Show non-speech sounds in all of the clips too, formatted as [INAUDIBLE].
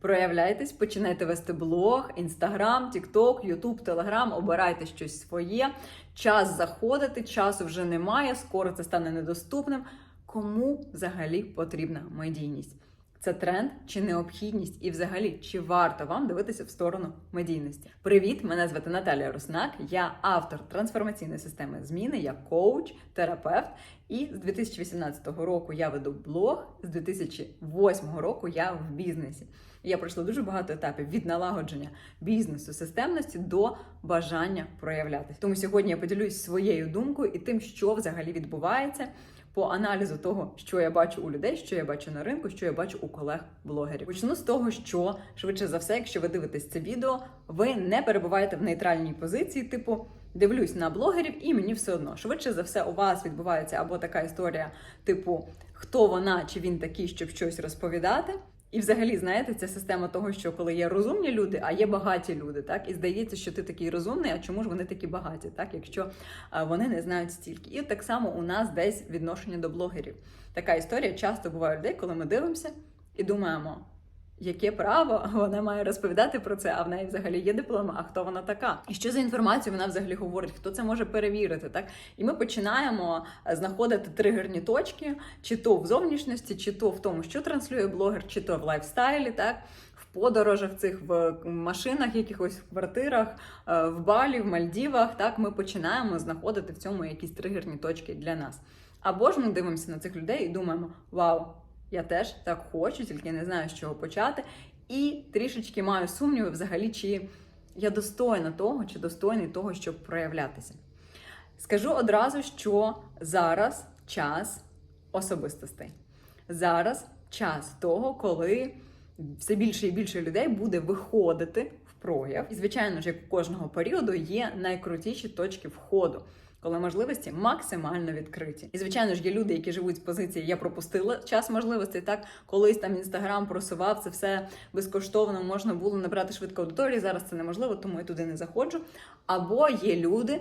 Проявляйтесь, починайте вести блог, інстаграм, тікток, ютуб, телеграм, обирайте щось своє. Час заходити, часу вже немає, скоро це стане недоступним. Кому взагалі потрібна медійність? Це тренд чи необхідність, і взагалі чи варто вам дивитися в сторону медійності? Привіт! Мене звати Наталія Руснак. Я автор трансформаційної системи зміни, я коуч, терапевт. І з 2018 року я веду блог. З 2008 року я в бізнесі. Я пройшла дуже багато етапів від налагодження бізнесу, системності до бажання проявлятися. Тому сьогодні я поділюсь своєю думкою і тим, що взагалі відбувається по аналізу того, що я бачу у людей, що я бачу на ринку, що я бачу у колег-блогерів. Почну з того, що швидше за все, якщо ви дивитесь це відео, ви не перебуваєте в нейтральній позиції, типу. Дивлюсь на блогерів, і мені все одно. Швидше за все, у вас відбувається або така історія, типу, хто вона чи він такий, щоб щось розповідати. І взагалі, знаєте, ця система того, що коли є розумні люди, а є багаті люди, так і здається, що ти такий розумний, а чому ж вони такі багаті, так якщо вони не знають стільки. І так само у нас десь відношення до блогерів. Така історія часто буває людей, коли ми дивимося і думаємо. Яке право [LAUGHS] вона має розповідати про це? А в неї взагалі є диплома? А хто вона така? І що за інформацію вона взагалі говорить? Хто це може перевірити? Так і ми починаємо е, знаходити тригерні точки, чи то в зовнішності, чи то в тому, що транслює блогер, чи то в лайфстайлі, так в подорожах цих в машинах, якихось в квартирах, е, в Балі, в Мальдівах. Так ми починаємо знаходити в цьому якісь тригерні точки для нас. Або ж ми дивимося на цих людей і думаємо: вау! Я теж так хочу, тільки не знаю, з чого почати. І трішечки маю сумніви, взагалі, чи я достойна того, чи достойний того, щоб проявлятися. Скажу одразу, що зараз час особистостей. Зараз час того, коли все більше і більше людей буде виходити в прояв. І, звичайно ж, як у кожного періоду є найкрутіші точки входу коли можливості максимально відкриті. І звичайно ж є люди, які живуть з позиції Я пропустила час можливостей. Так колись там інстаграм просував це все безкоштовно, можна було набрати швидко аудиторії. Зараз це неможливо, тому я туди не заходжу. Або є люди.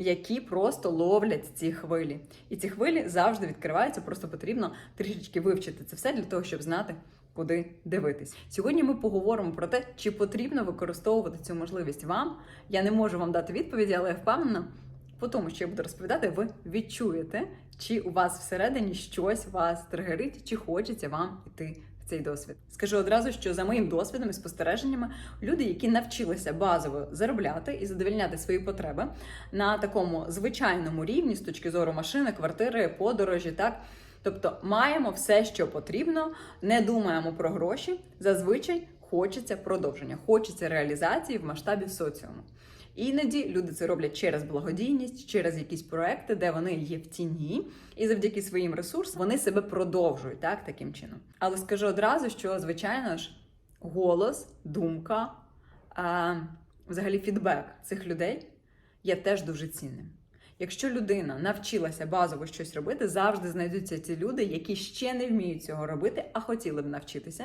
Які просто ловлять ці хвилі, і ці хвилі завжди відкриваються. Просто потрібно трішечки вивчити це все для того, щоб знати, куди дивитись. Сьогодні ми поговоримо про те, чи потрібно використовувати цю можливість вам. Я не можу вам дати відповіді, але я впевнена, по тому, що я буду розповідати, ви відчуєте, чи у вас всередині щось вас тригерить, чи хочеться вам іти в цей досвід. Скажу одразу, що за моїм досвідом і спостереженнями, люди, які навчилися базово заробляти і задовільняти свої потреби на такому звичайному рівні з точки зору машини, квартири, подорожі, так. Тобто маємо все, що потрібно, не думаємо про гроші. Зазвичай хочеться продовження, хочеться реалізації в масштабі соціуму. Іноді люди це роблять через благодійність, через якісь проекти, де вони є в тіні, і завдяки своїм ресурсам вони себе продовжують так, таким чином. Але скажу одразу, що звичайно ж голос, думка, а, взагалі фідбек цих людей є теж дуже цінним. Якщо людина навчилася базово щось робити, завжди знайдуться ті люди, які ще не вміють цього робити, а хотіли б навчитися.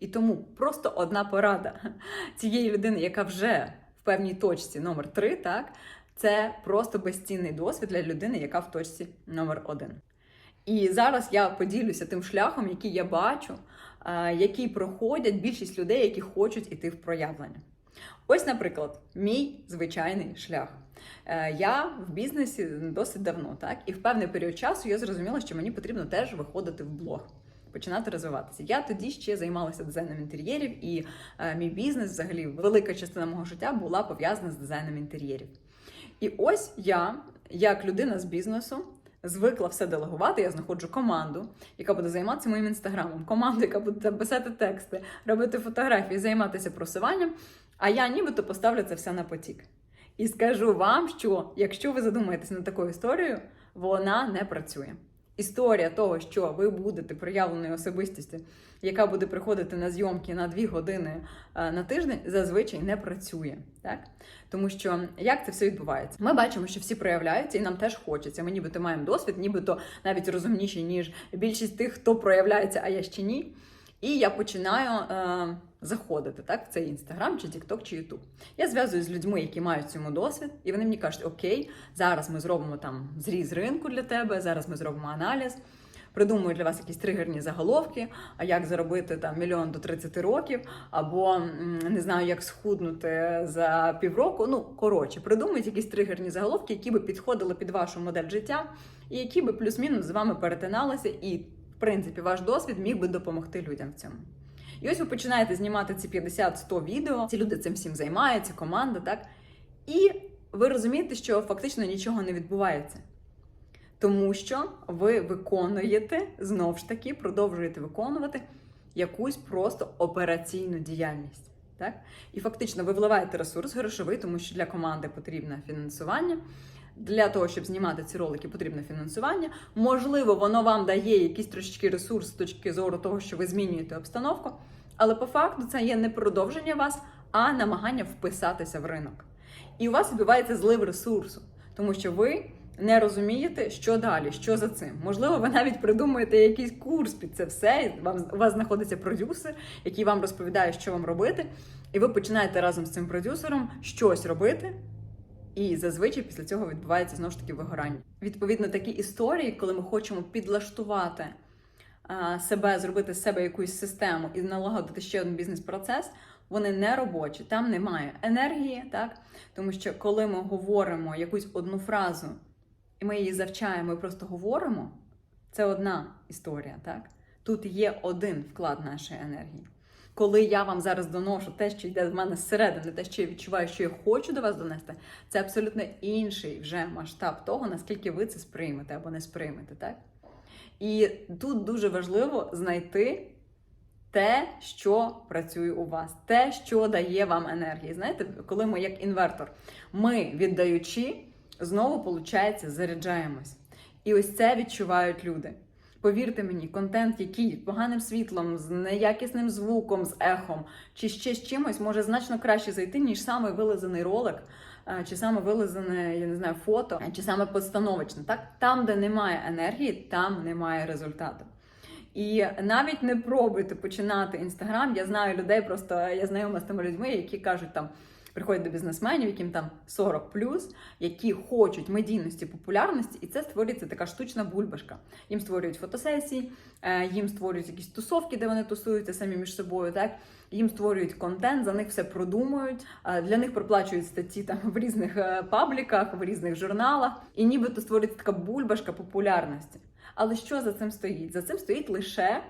І тому просто одна порада [LAUGHS] цієї людини, яка вже в певній точці номер 3 так, це просто безцінний досвід для людини, яка в точці номер 1 І зараз я поділюся тим шляхом, який я бачу, який проходять більшість людей, які хочуть іти в проявлення. Ось, наприклад, мій звичайний шлях. Е, я в бізнесі досить давно, так, і в певний період часу я зрозуміла, що мені потрібно теж виходити в блог починати розвиватися. Я тоді ще займалася дизайном інтер'єрів, і е, мій бізнес, взагалі, велика частина мого життя була пов'язана з дизайном інтер'єрів. І ось я, як людина з бізнесу, звикла все делегувати. Я знаходжу команду, яка буде займатися моїм інстаграмом, команду, яка буде писати тексти, робити фотографії, займатися просуванням. А я нібито поставлю це все на потік. І скажу вам, що якщо ви задумаєтесь над такою історією, вона не працює. Історія того, що ви будете проявленою особистістю, яка буде приходити на зйомки на дві години е, на тиждень, зазвичай не працює. Так? Тому що як це все відбувається? Ми бачимо, що всі проявляються, і нам теж хочеться. Ми нібито маємо досвід, нібито навіть розумніші, ніж більшість тих, хто проявляється, а я ще ні. І я починаю е, заходити так, в цей інстаграм, чи Тікток, чи Ютуб. Я зв'язуюсь з людьми, які мають цьому досвід, і вони мені кажуть, окей, зараз ми зробимо там зріз ринку для тебе, зараз ми зробимо аналіз. придумують для вас якісь тригерні заголовки, а як заробити там мільйон до 30 років, або не знаю, як схуднути за півроку. Ну коротше, придумують якісь тригерні заголовки, які би підходили під вашу модель життя, і які би плюс-мінус з вами перетиналися, і в принципі ваш досвід міг би допомогти людям в цьому. І ось ви починаєте знімати ці 50-100 відео. Ці люди цим всім займаються, команда, так? І ви розумієте, що фактично нічого не відбувається. Тому що ви виконуєте знов ж таки, продовжуєте виконувати якусь просто операційну діяльність. Так? І фактично ви вливаєте ресурс грошовий, тому що для команди потрібне фінансування. Для того, щоб знімати ці ролики, потрібне фінансування. Можливо, воно вам дає якийсь трошечки ресурс з точки зору того, що ви змінюєте обстановку. Але по факту це є не продовження вас, а намагання вписатися в ринок. І у вас відбувається злив ресурсу, тому що ви не розумієте, що далі, що за цим. Можливо, ви навіть придумуєте якийсь курс під це все. Вам у вас знаходиться продюсер, який вам розповідає, що вам робити, і ви починаєте разом з цим продюсером щось робити. І зазвичай після цього відбувається знову ж таки вигорання. Відповідно, такі історії, коли ми хочемо підлаштувати себе, зробити з себе якусь систему і налагодити ще один бізнес-процес, вони не робочі, там немає енергії, так? Тому що коли ми говоримо якусь одну фразу, і ми її завчаємо і просто говоримо, це одна історія, так? Тут є один вклад нашої енергії. Коли я вам зараз доношу те, що йде в мене зсередини, те, що я відчуваю, що я хочу до вас донести, це абсолютно інший вже масштаб того, наскільки ви це сприймете або не сприймете, так? І тут дуже важливо знайти те, що працює у вас, те, що дає вам енергії. Знаєте, коли ми як інвертор, ми віддаючи, знову, виходить, заряджаємось. І ось це відчувають люди. Повірте мені, контент, який поганим світлом, з неякісним звуком, з ехом, чи ще з чимось може значно краще зайти, ніж саме вилизаний ролик, е, чи саме вилизане, я не знаю, фото, чи саме постановочне. Так, там, де немає енергії, там немає результату. І навіть не пробуйте починати інстаграм. Я знаю людей, просто я знайома з тими людьми, які кажуть там. Приходять до бізнесменів, яким там 40 які хочуть медійності, популярності, і це створюється така штучна бульбашка. Їм створюють фотосесії, е, їм створюють якісь тусовки, де вони тусуються самі між собою. Так їм створюють контент, за них все продумують. е, Для них проплачують статті там в різних е, пабліках, в різних журналах, і нібито створюється така бульбашка популярності. Але що за цим стоїть? За цим стоїть лише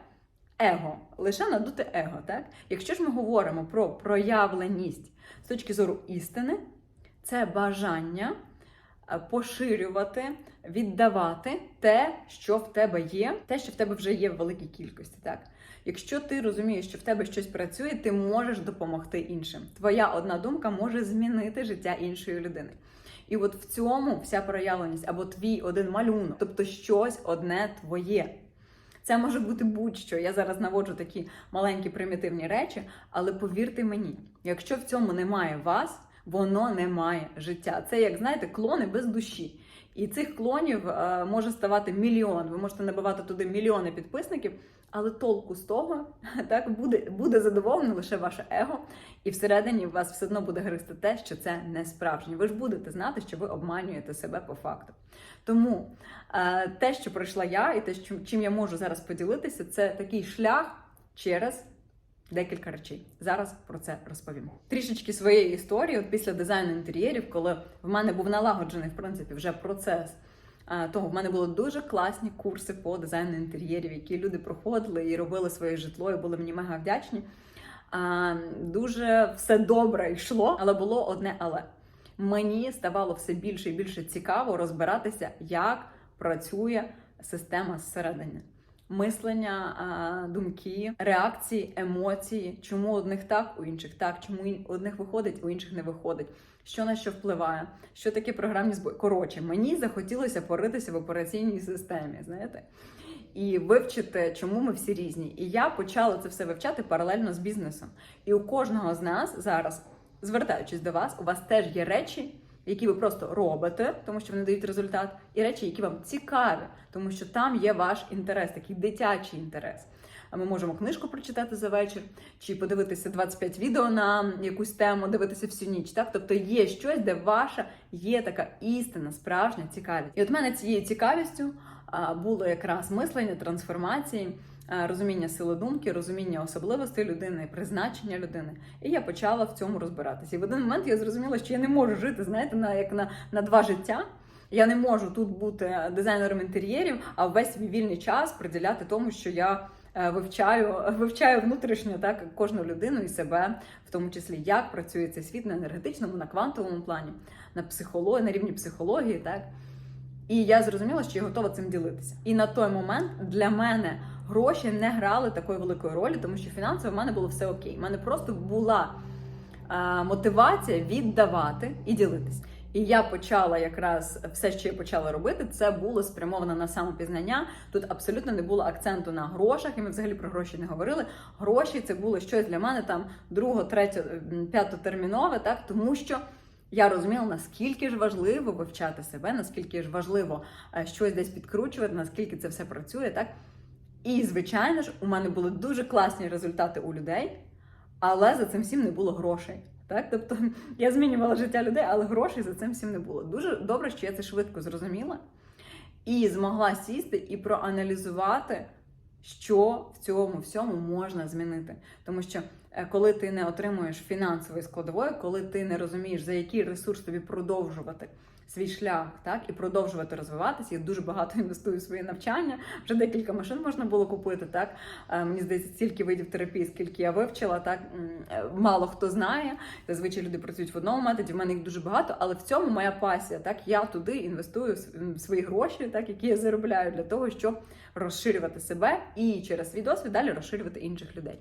его, лише надуте его. Так, якщо ж ми говоримо про проявленість з точки зору істини, це бажання е, поширювати, віддавати те, що в тебе є, те, що в тебе вже є в великій кількості. Так, якщо ти розумієш, що в тебе щось працює, ти можеш допомогти іншим. Твоя одна думка може змінити життя іншої людини. І от в цьому вся проявленість або твій один малюнок, тобто щось одне твоє. Це може бути будь-що. Я зараз наводжу такі маленькі примітивні речі, але повірте мені, якщо в цьому немає вас, воно не має життя. Це, як знаєте, клони без душі. І цих клонів е, може ставати мільйон. Ви можете набивати туди мільйони підписників, але толку з того [LAUGHS] так буде, буде задоволене лише ваше его, і всередині вас все одно буде гристи те, що це не справжнє. Ви ж будете знати, що ви обманюєте себе по факту. Тому е, те, що пройшла я, і те, чим я можу зараз поділитися, це такий шлях через декілька речей. Зараз про це розповім. Трішечки своєї історії, от після дизайну інтер'єрів, коли в мене був налагоджений в принципі вже процес. Того в мене були дуже класні курси по дизайну інтер'єрів, які люди проходили і робили своє житло, і були мені мега вдячні. Дуже все добре йшло, але було одне але. Мені ставало все більше і більше цікаво розбиратися, як працює система зсередини. Мислення, думки, реакції, емоції, чому одних так, у інших так, чому одних виходить, у інших не виходить, що на що впливає, що таке програмні збої. Коротше, мені захотілося поритися в операційній системі, знаєте, і вивчити, чому ми всі різні. І я почала це все вивчати паралельно з бізнесом. І у кожного з нас зараз, звертаючись до вас, у вас теж є речі, які ви просто робите, тому що вони дають результат, і речі, які вам цікаві, тому що там є ваш інтерес, такий дитячий інтерес. А ми можемо книжку прочитати за вечір, чи подивитися 25 відео на якусь тему, дивитися всю ніч. Так, тобто є щось, де ваша є така істина, справжня цікавість. І от мене цією цікавістю було якраз мислення, трансформації, розуміння сили думки, розуміння особливостей людини, призначення людини. І я почала в цьому розбиратися. І в один момент я зрозуміла, що я не можу жити, знаєте, на як на, на два життя. Я не можу тут бути дизайнером інтер'єрів, а весь свій вільний час приділяти тому, що я е, вивчаю, [LAUGHS] вивчаю внутрішньо так кожну людину і себе, в тому числі як працює цей світ на енергетичному, на квантовому плані, на психології, на рівні психології, так. І я зрозуміла, що я готова цим ділитися. І на той момент для мене гроші не грали такої великої ролі, тому що фінансово в мене було все окей. У мене просто була е, мотивація віддавати і ділитись. І я почала якраз все, що я почала робити, це було спрямовано на самопізнання. Тут абсолютно не було акценту на грошах, і ми взагалі про гроші не говорили. Гроші це було щось для мене там друго, третє, п'ятотермінове, так тому що. Я розуміла, наскільки ж важливо вивчати себе, наскільки ж важливо е, щось десь підкручувати, наскільки це все працює, так? І, звичайно ж, у мене були дуже класні результати у людей, але за цим всім не було грошей. Так? Тобто я змінювала життя людей, але грошей за цим всім не було. Дуже добре, що я це швидко зрозуміла і змогла сісти і проаналізувати, що в цьому всьому можна змінити. Тому що коли ти не отримуєш фінансової складової, коли ти не розумієш, за який ресурс тобі продовжувати свій шлях, так і продовжувати розвиватися. Я дуже багато [LAUGHS] інвестую в своє навчання. Вже декілька машин можна було купити. Так Е, мені здається, стільки видів терапії, скільки я вивчила, так е, мало хто знає. Зазвичай люди працюють в одному методі. В мене їх дуже багато, але в цьому моя пасія. Так я туди інвестую свої гроші, так які я заробляю для того, щоб розширювати себе і через свій досвід далі розширювати інших людей.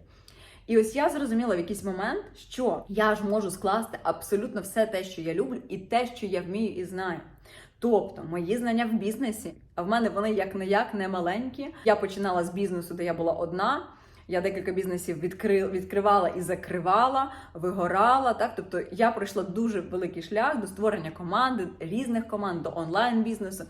І ось я зрозуміла в якийсь момент, що я ж можу скласти абсолютно все те, що я люблю, і те, що я вмію і знаю. Тобто, мої знання в бізнесі, а в мене вони як не як не маленькі. Я починала з бізнесу, де я була одна. Я декілька бізнесів відкри... відкривала і закривала, вигорала. Так, тобто я пройшла дуже великий шлях до створення команди, різних команд, до онлайн бізнесу.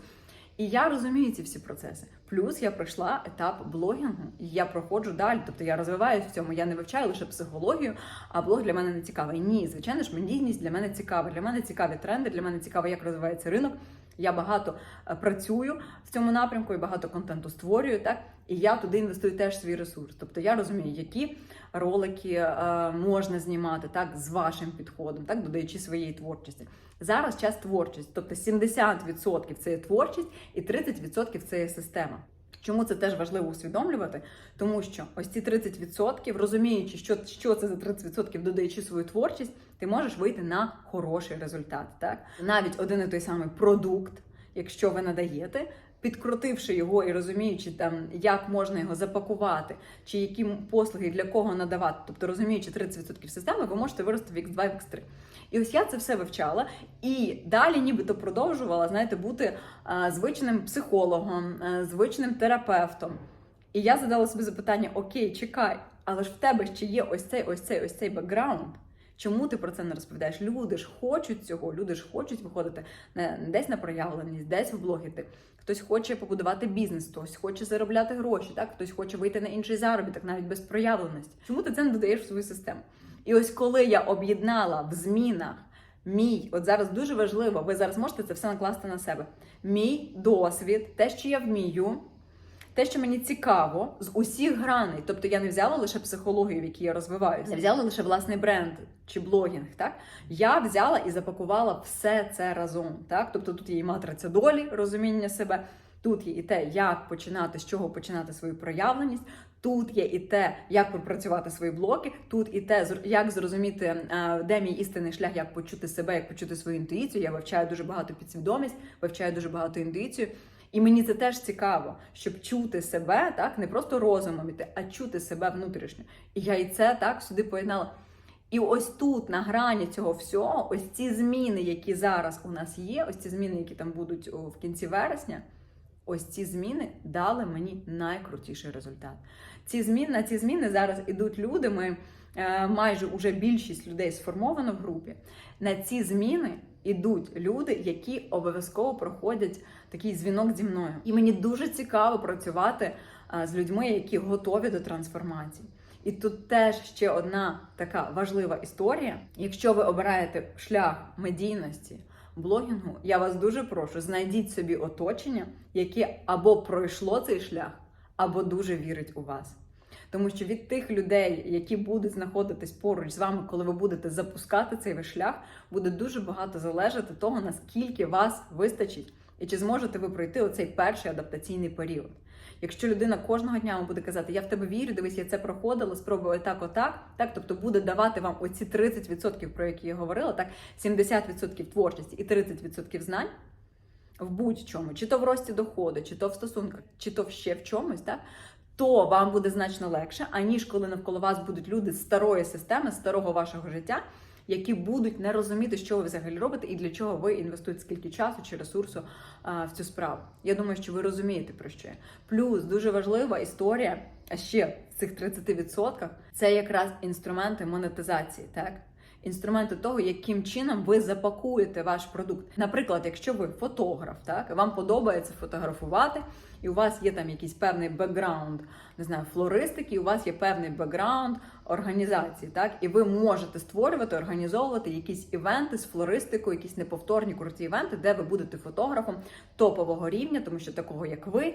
І я розумію ці всі процеси. Плюс я пройшла етап блогінгу, і я проходжу далі. Тобто я розвиваюся в цьому. Я не вивчаю лише психологію, а блог для мене не цікавий. Ні, звичайно ж, медійність для мене цікава. Для мене цікаві тренди, для мене цікаво, як розвивається ринок. Я багато е, працюю в цьому напрямку і багато контенту створюю, так і я туди інвестую теж свій ресурс. Тобто я розумію, які ролики е, можна знімати так з вашим підходом, так додаючи своєї творчості. Зараз час творчість, тобто 70% це є творчість і 30% це є система. Чому це теж важливо усвідомлювати? Тому що ось ці 30%, розуміючи, що, що це за 30%, додаючи свою творчість, ти можеш вийти на хороший результат. Так навіть один і той самий продукт, якщо ви надаєте. Підкрутивши його і розуміючи, там як можна його запакувати, чи які послуги для кого надавати, тобто розуміючи 30% системи, ви можете вирости в X2, в X3. І ось я це все вивчала і далі, нібито продовжувала, знаєте, бути а, звичним психологом, а, звичним терапевтом. І я задала собі запитання: Окей, чекай, але ж в тебе ще є ось цей, ось цей, ось цей бекграунд. Чому ти про це не розповідаєш? Люди ж хочуть цього, люди ж хочуть виходити не десь на проявленість, десь в блогіти. Хтось хоче побудувати бізнес, хтось хоче заробляти гроші, так хтось хоче вийти на інший заробіток, навіть без проявленості. Чому ти це не додаєш в свою систему? І ось коли я об'єднала в змінах мій, от зараз дуже важливо, ви зараз можете це все накласти на себе. Мій досвід, те, що я вмію, те, що мені цікаво, з усіх граней. Тобто я не взяла лише психологію, в якій я розвиваюся, не взяла лише власний бренд чи блогінг. Так я взяла і запакувала все це разом. Так, тобто тут є і матриця долі, розуміння себе. Тут є і те, як починати, з чого починати свою проявленість. Тут є і те, як пропрацювати свої блоки. Тут і те, як зрозуміти, де мій істинний шлях, як почути себе, як почути свою інтуїцію. Я вивчаю дуже багато підсвідомість, вивчаю дуже багато інтуїцію. І мені це теж цікаво, щоб чути себе, так не просто розумом іти, а чути себе внутрішньо. І я і це так сюди поєднала. І ось тут, на грані цього всього, ось ці зміни, які зараз у нас є, ось ці зміни, які там будуть в кінці вересня, ось ці зміни дали мені найкрутіший результат. Ці зміни на ці зміни зараз ідуть люди. Ми е, майже уже більшість людей сформовано в групі. На ці зміни ідуть люди, які обов'язково проходять такий дзвінок зі мною. І мені дуже цікаво працювати е, з людьми, які готові до трансформації. І тут теж ще одна така важлива історія. Якщо ви обираєте шлях медійності, блогінгу, я вас дуже прошу, знайдіть собі оточення, яке або пройшло цей шлях, або дуже вірить у вас. Тому що від тих людей, які будуть знаходитись поруч з вами, коли ви будете запускати цей ваш шлях, буде дуже багато залежати того, наскільки вас вистачить, і чи зможете ви пройти оцей перший адаптаційний період. Якщо людина кожного дня вам буде казати, я в тебе вірю, дивись, я це проходила, спробую так, отак, так, тобто буде давати вам оці 30%, про які я говорила, так, 70% творчості і 30% знань в будь-чому, чи то в рості доходу, чи то в стосунках, чи то ще в чомусь, так, то вам буде значно легше, аніж коли навколо вас будуть люди з старої системи, старого вашого життя, які будуть не розуміти, що ви взагалі робите і для чого ви інвестуєте скільки часу чи ресурсу а, в цю справу. Я думаю, що ви розумієте про що. Плюс дуже важлива історія, а ще в цих 30% це якраз інструменти монетизації, так? Інструменти того, яким чином ви запакуєте ваш продукт. Наприклад, якщо ви фотограф, так вам подобається фотографувати, і у вас є там якийсь певний бекграунд, не знаю, флористики, і у вас є певний бекграунд організації, так і ви можете створювати, організовувати якісь івенти з флористикою, якісь неповторні круті івенти, де ви будете фотографом топового рівня, тому що такого як ви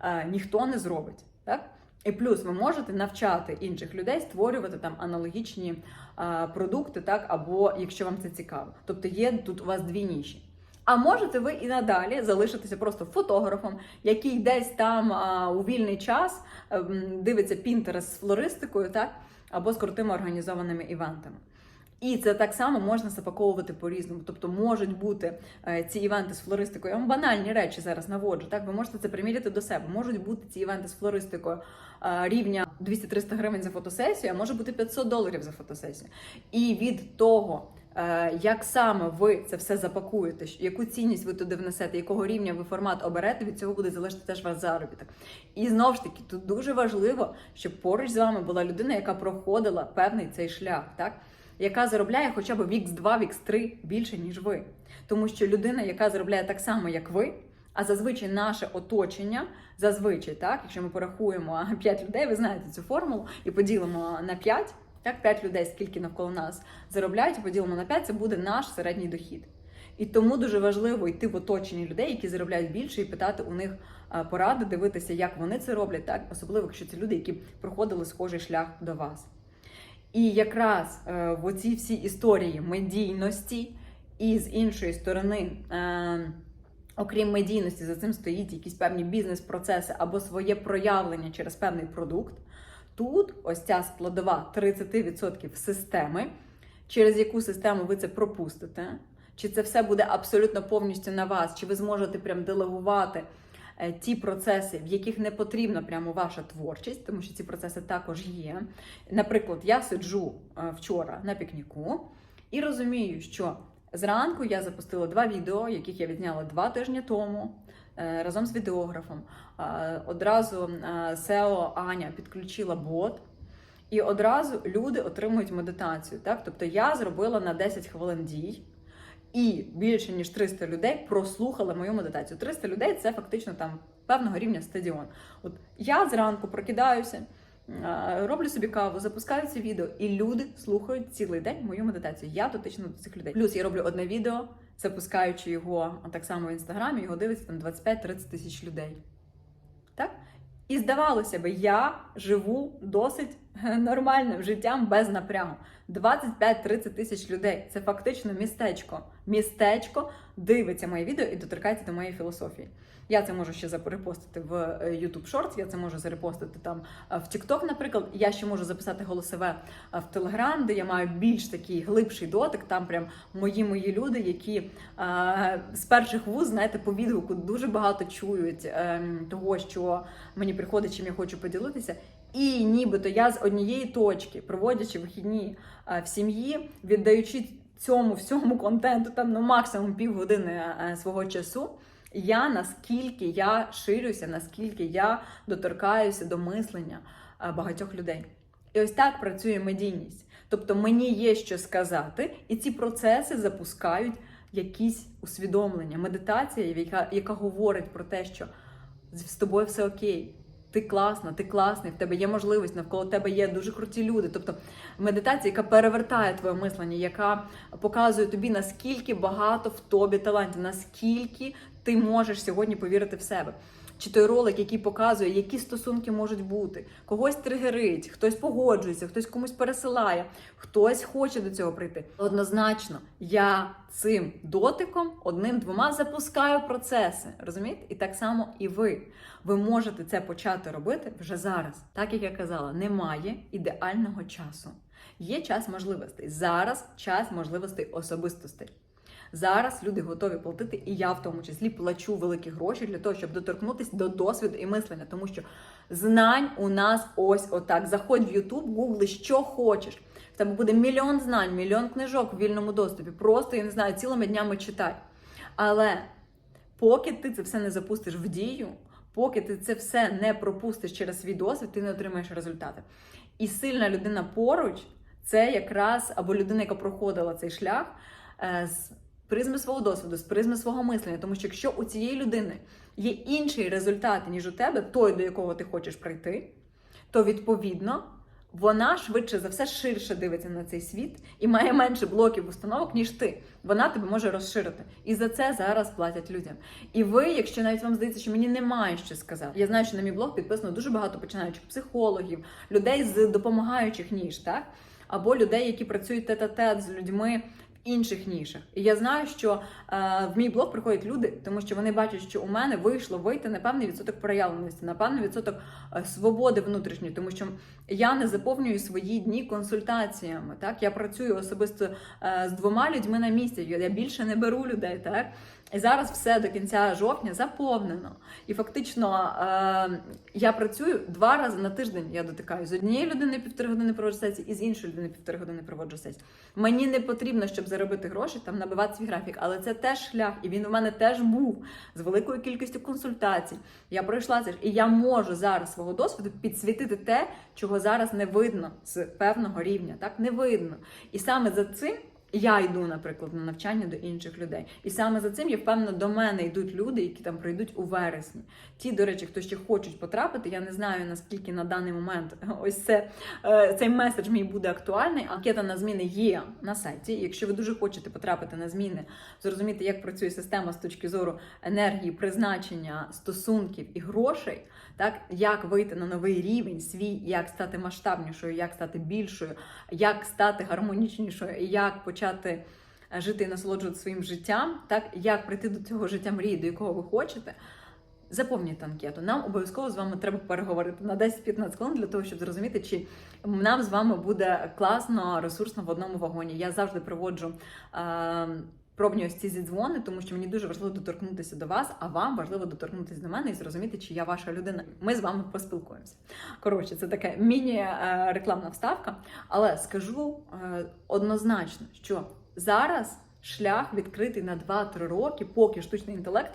е, ніхто не зробить, так. І плюс ви можете навчати інших людей створювати там аналогічні а, продукти, так або якщо вам це цікаво. Тобто є тут у вас дві ніші. А можете ви і надалі залишитися просто фотографом, який десь там а, у вільний час ем, дивиться Пінтерес з флористикою, так або з крутими організованими івентами. І це так само можна запаковувати по-різному. Тобто можуть бути е, ці івенти з флористикою. Я вам банальні речі зараз наводжу. Так, ви можете це приміряти до себе. Можуть бути ці івенти з флористикою е, рівня 200-300 гривень за фотосесію, а може бути 500 доларів за фотосесію. І від того. е, Як саме ви це все запакуєте, яку цінність ви туди внесете, якого рівня ви формат оберете, від цього буде залежати теж ваш заробіток. І знову ж таки, тут дуже важливо, щоб поруч з вами була людина, яка проходила певний цей шлях, так яка заробляє хоча б вікс 2 вікс 3 більше, ніж ви. Тому що людина, яка заробляє так само, як ви, а зазвичай наше оточення, зазвичай, так, якщо ми порахуємо [LAUGHS] 5 людей, ви знаєте цю формулу, і поділимо на 5, так, 5 людей, скільки навколо нас заробляють, і поділимо на 5, це буде наш середній дохід. І тому дуже важливо йти в оточенні людей, які заробляють більше, і питати у них поради, дивитися, як вони це роблять, так особливо, якщо це люди, які проходили схожий шлях до вас. І якраз е, в оцій всій історії медійності, і з іншої сторони, е, окрім медійності, за цим стоїть якісь певні бізнес-процеси або своє проявлення через певний продукт. Тут ось ця складова 30% системи, через яку систему ви це пропустите, чи це все буде абсолютно повністю на вас, чи ви зможете прям делегувати ті процеси, в яких не потрібна прямо ваша творчість, тому що ці процеси також є. Наприклад, я сиджу е, вчора на пікніку і розумію, що зранку я запустила два відео, яких я відзняла два тижні тому. е, Разом з відеографом Е, одразу е, SEO Аня підключила бот, і одразу люди отримують медитацію. Так? Тобто я зробила на 10 хвилин дій, і більше ніж 300 людей прослухали мою медитацію. 300 людей це фактично там певного рівня стадіон. От я зранку прокидаюся, роблю собі каву, запускаю це відео, і люди слухають цілий день мою медитацію. Я дотична до цих людей. Плюс я роблю одне відео, запускаючи його так само в інстаграмі, його дивиться там 25-30 тисяч людей. Так? І здавалося би, я живу досить [LAUGHS] нормальним життям без напряму. 25-30 тисяч людей. Це фактично містечко. Містечко дивиться моє відео і доторкається до моєї філософії. Я це можу ще заперепостити в е, YouTube Shorts, я це можу зарепостити там е, в TikTok, наприклад. Я ще можу записати голосове е, в Telegram, де я маю більш такий глибший дотик. Там прям мої мої люди, які е, з перших вуз, знаєте, по відгуку дуже багато чують е, того, що мені приходить, чим я хочу поділитися. І нібито я з однієї точки, проводячи вихідні в сім'ї, віддаючи цьому всьому контенту там ну максимум півгодини свого часу. Я наскільки я ширюся, наскільки я доторкаюся до мислення е, багатьох людей. І ось так працює медійність. Тобто мені є що сказати, і ці процеси запускають якісь усвідомлення, медитація, яка, яка говорить про те, що з з тобою все окей. Ти класна, ти класний, в тебе є можливість, навколо тебе є дуже круті люди. Тобто медитація, яка перевертає твоє мислення, яка показує тобі, наскільки багато в тобі талантів, наскільки ти можеш сьогодні повірити в себе. Чи той ролик, який показує, які стосунки можуть бути, когось тригерить, хтось погоджується, хтось комусь пересилає, хтось хоче до цього прийти. Однозначно, я цим дотиком одним-двома запускаю процеси. Розумієте? І так само і ви. Ви можете це почати робити вже зараз. Так як я казала, немає ідеального часу. Є час можливостей. Зараз час можливостей особистостей. Зараз люди готові платити, і я в тому числі плачу великі гроші для того, щоб доторкнутися до досвіду і мислення, тому що знань у нас ось отак. Заходь в YouTube, гугли, що хочеш. В тебе буде мільйон знань, мільйон книжок в вільному доступі. Просто я не знаю, цілими днями читай. Але поки ти це все не запустиш в дію, поки ти це все не пропустиш через свій досвід, ти не отримаєш результати. І сильна людина поруч це якраз або людина, яка проходила цей шлях е, призми свого досвіду, з призми свого мислення. Тому що якщо у цієї людини є інший результат, ніж у тебе, той, до якого ти хочеш прийти, то відповідно. Вона швидше за все ширше дивиться на цей світ і має менше блоків установок, ніж ти. Вона тебе може розширити. І за це зараз платять людям. І ви, якщо навіть вам здається, що мені немає що сказати, я знаю, що на мій блог підписано дуже багато починаючих психологів, людей з допомагаючих ніж, так? Або людей, які працюють тет-а-тет з людьми інших нішах. І я знаю, що е, в мій блог приходять люди, тому що вони бачать, що у мене вийшло вийти на певний відсоток проявленості, на певний відсоток е, свободи внутрішньої, тому що я не заповнюю свої дні консультаціями. Так, я працюю особисто е, з двома людьми на місці. Я більше не беру людей. Так. І зараз все до кінця жовтня заповнено. І фактично е, я працюю два рази на тиждень. Я дотикаю з однієї людини півтори години проводжу сесії, і з іншої людини півтори години проводжу сесії. Мені не потрібно, щоб заробити гроші, там набивати свій графік, але це теж шлях, і він у мене теж був з великою кількістю консультацій. Я пройшла це ж, і я можу зараз свого досвіду підсвітити те, чого зараз не видно з певного рівня. Так не видно. І саме за цим. Я йду, наприклад, на навчання до інших людей. І саме за цим я впевнена, до мене йдуть люди, які там прийдуть у вересні. Ті, до речі, хто ще хочуть потрапити. Я не знаю наскільки на даний момент [LAUGHS] ось це е, цей меседж мій буде актуальний. Анкета на зміни є на сайті. Якщо ви дуже хочете потрапити на зміни, зрозуміти, як працює система з точки зору енергії, призначення, стосунків і грошей, так як вийти на новий рівень свій, як стати масштабнішою, як стати більшою, як стати гармонічнішою, як почати е, жити і насолоджуватися своїм життям, так як прийти до цього життя мрії, до якого ви хочете. Заповніть анкету. Нам обов'язково з вами треба переговорити на 10-15 хвилин для того, щоб зрозуміти, чи нам з вами буде класно, ресурсно в одному вагоні. Я завжди проводжу е, пробні ось ці зідзвони, тому що мені дуже важливо доторкнутися до вас, а вам важливо доторкнутися до мене і зрозуміти, чи я ваша людина. Ми з вами поспілкуємося. Коротше, це така міні-рекламна вставка. Але скажу е, однозначно, що зараз шлях відкритий на 2-3 роки, поки штучний інтелект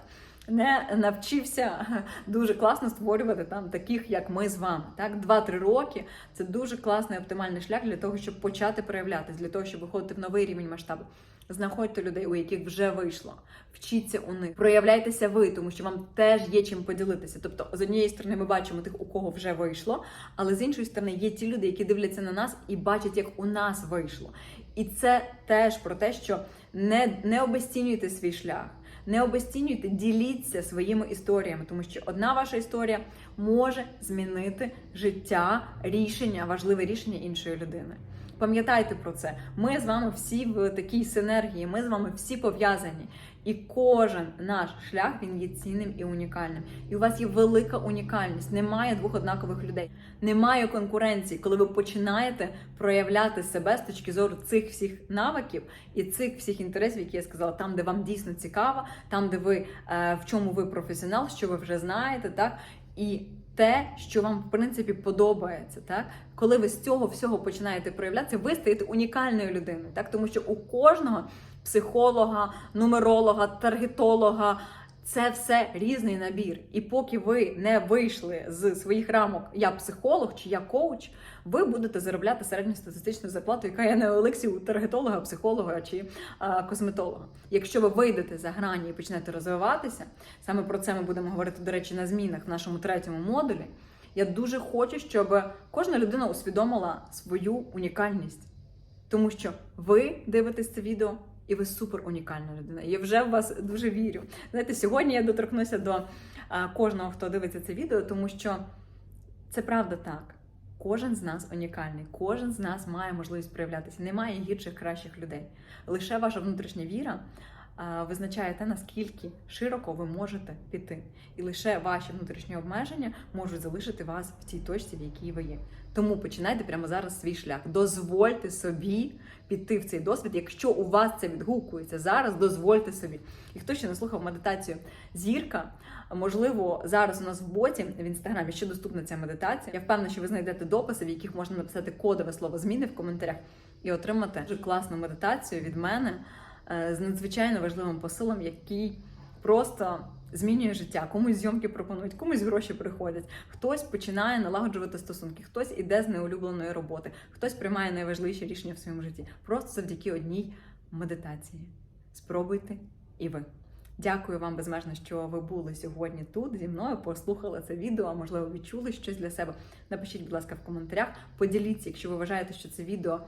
не навчився дуже класно створювати там таких, як ми з вами. Так, 2-3 роки це дуже класний оптимальний шлях для того, щоб почати проявлятися, для того, щоб виходити в новий рівень масштабу. Знаходьте людей, у яких вже вийшло, вчіться у них, проявляйтеся ви, тому що вам теж є чим поділитися. Тобто, з однієї сторони, ми бачимо тих, у кого вже вийшло, але з іншої сторони, є ті люди, які дивляться на нас і бачать, як у нас вийшло. І це теж про те, що не, не обесцінюйте свій шлях. Не обесцінюйте, діліться своїми історіями, тому що одна ваша історія може змінити життя, рішення, важливе рішення іншої людини. Пам'ятайте про це. Ми з вами всі в такій синергії, ми з вами всі пов'язані. І кожен наш шлях він є цінним і унікальним. І у вас є велика унікальність. Немає двох однакових людей, немає конкуренції, коли ви починаєте проявляти себе з точки зору цих всіх навиків і цих всіх інтересів, які я сказала, там, де вам дійсно цікаво, там, де ви е, в чому ви професіонал, що ви вже знаєте, так і те, що вам в принципі подобається, так коли ви з цього всього починаєте проявлятися, ви стаєте унікальною людиною, так тому що у кожного психолога, нумеролога, таргетолога. Це все різний набір. І поки ви не вийшли з своїх рамок, я психолог чи я коуч, ви будете заробляти середньостатистичну зарплату, яка є на Олексі таргетолога, психолога чи а, косметолога. Якщо ви вийдете за грані і почнете розвиватися, саме про це ми будемо говорити, до речі, на змінах в нашому третьому модулі. Я дуже хочу, щоб кожна людина усвідомила свою унікальність, тому що ви дивитесь це відео. І ви супер унікальна людина. Я вже в вас дуже вірю. Знаєте, сьогодні я доторкнуся до кожного, хто дивиться це відео, тому що це правда так. Кожен з нас унікальний, кожен з нас має можливість проявлятися. Немає гірших, кращих людей. Лише ваша внутрішня віра визначає те, наскільки широко ви можете піти. І лише ваші внутрішні обмеження можуть залишити вас в тій точці, в якій ви є. Тому починайте прямо зараз свій шлях. Дозвольте собі піти в цей досвід. Якщо у вас це відгукується зараз, дозвольте собі. І хто ще не слухав медитацію зірка, можливо, зараз у нас в боті в інстаграмі ще доступна ця медитація. Я впевнена, що ви знайдете дописи, в яких можна написати кодове слово зміни в коментарях і отримати дуже класну медитацію від мене з надзвичайно важливим посилом, який просто змінює життя. Комусь зйомки пропонують, комусь гроші приходять. Хтось починає налагоджувати стосунки, хтось іде з неулюбленої роботи, хтось приймає найважливіші рішення в своєму житті. Просто завдяки одній медитації. Спробуйте і ви. Дякую вам безмежно, що ви були сьогодні тут зі мною. Послухали це відео, а можливо відчули щось для себе. Напишіть, будь ласка, в коментарях. Поділіться, якщо ви вважаєте, що це відео е,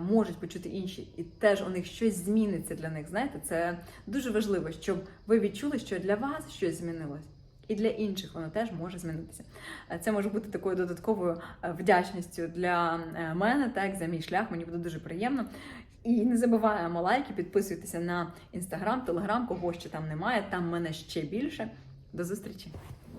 можуть почути інші, і теж у них щось зміниться для них. Знаєте, це дуже важливо, щоб ви відчули, що для вас щось змінилось. І для інших воно теж може змінитися. Е, Це може бути такою додатковою е, вдячністю для е, мене, так за мій шлях. Мені буде дуже приємно. І не забуваємо лайки, підписуйтеся на інстаграм, телеграм, кого ще там немає. Там мене ще більше. До зустрічі!